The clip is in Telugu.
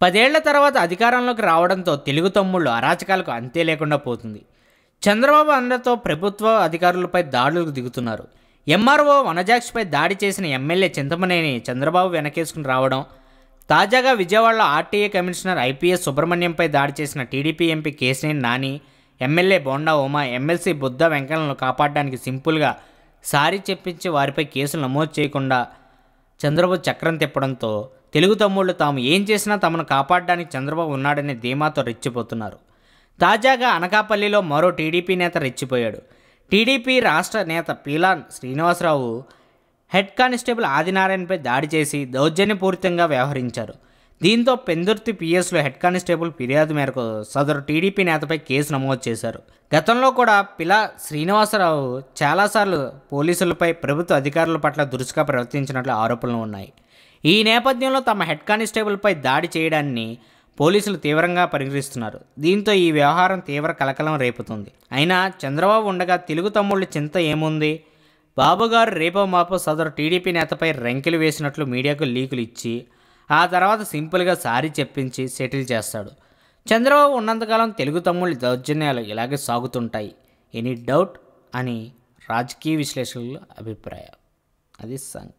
పదేళ్ళ తర్వాత అధికారంలోకి రావడంతో తెలుగు తమ్ముళ్ళు అరాచకాలకు అంతే లేకుండా పోతుంది. చంద్రబాబు అండతో ప్రభుత్వ అధికారులపై దాడులకు దిగుతున్నారు. ఎంఆర్ఓ వనజాక్షిపై దాడి చేసిన ఎమ్మెల్యే చింతమనేని చంద్రబాబు వెనకేసుకుని రావడం తాజాగా విజయవాడలో ఆర్టీఏ కమిషనర్ ఐపీఎస్ సుబ్రహ్మణ్యంపై దాడి చేసిన TDP MP Kesineni Nani MLA Bonda Uma MLC Buddha వెంకలను కాపాడడానికి సింపుల్గా సారీ చెప్పించి వారిపై కేసులు నమోదు చేయకుండా చంద్రబాబు చక్రం తిప్పడంతో తెలుగు తమ్ముళ్ళు తాము ఏం చేసినా తమను కాపాడడానికి చంద్రబాబు ఉన్నాడనే ధీమాతో రెచ్చిపోతున్నారు. తాజాగా అనకాపల్లిలో మరో టీడీపీ నేత రెచ్చిపోయాడు. టీడీపీ రాష్ట్ర నేత పీలాన్ శ్రీనివాసరావు హెడ్ కానిస్టేబుల్ ఆదినారాయణపై దాడి చేసి దౌర్జన్యపూరితంగా వ్యవహరించారు. దీంతో పెందుర్తి పిఎస్లో హెడ్ కానిస్టేబుల్ ఫిర్యాదు మేరకు సదరు టీడీపీ నేతపై కేసు నమోదు చేశారు. గతంలో కూడా పిలా శ్రీనివాసరావు చాలాసార్లు పోలీసులపై ప్రభుత్వ అధికారుల పట్ల దురుసుగా ప్రవర్తించినట్లు ఆరోపణలు ఉన్నాయి. ఈ నేపథ్యంలో తమ హెడ్ కానిస్టేబుల్పై దాడి చేయడాన్ని పోలీసులు తీవ్రంగా పరిగణిస్తున్నారు. దీంతో ఈ వ్యవహారం తీవ్ర కలకలం రేపుతుంది. అయినా చంద్రబాబు ఉండగా తెలుగు తమ్ముళ్ళ చింత ఏముంది? బాబుగారు రేపో మాపో సదరు టీడీపీ నేతపై రంకెలు వేసినట్లు మీడియాకు లీకులు ఇచ్చి ఆ తర్వాత సింపుల్గా సారీ చెప్పించి సెటిల్ చేస్తాడు. చంద్రబాబు ఉన్నంతకాలం తెలుగు తమ్ముళ్ళ దౌర్జన్యాలు ఇలాగే సాగుతుంటాయి. Any doubt? అని రాజకీయ విశ్లేషకుల అభిప్రాయం. అది సంగ్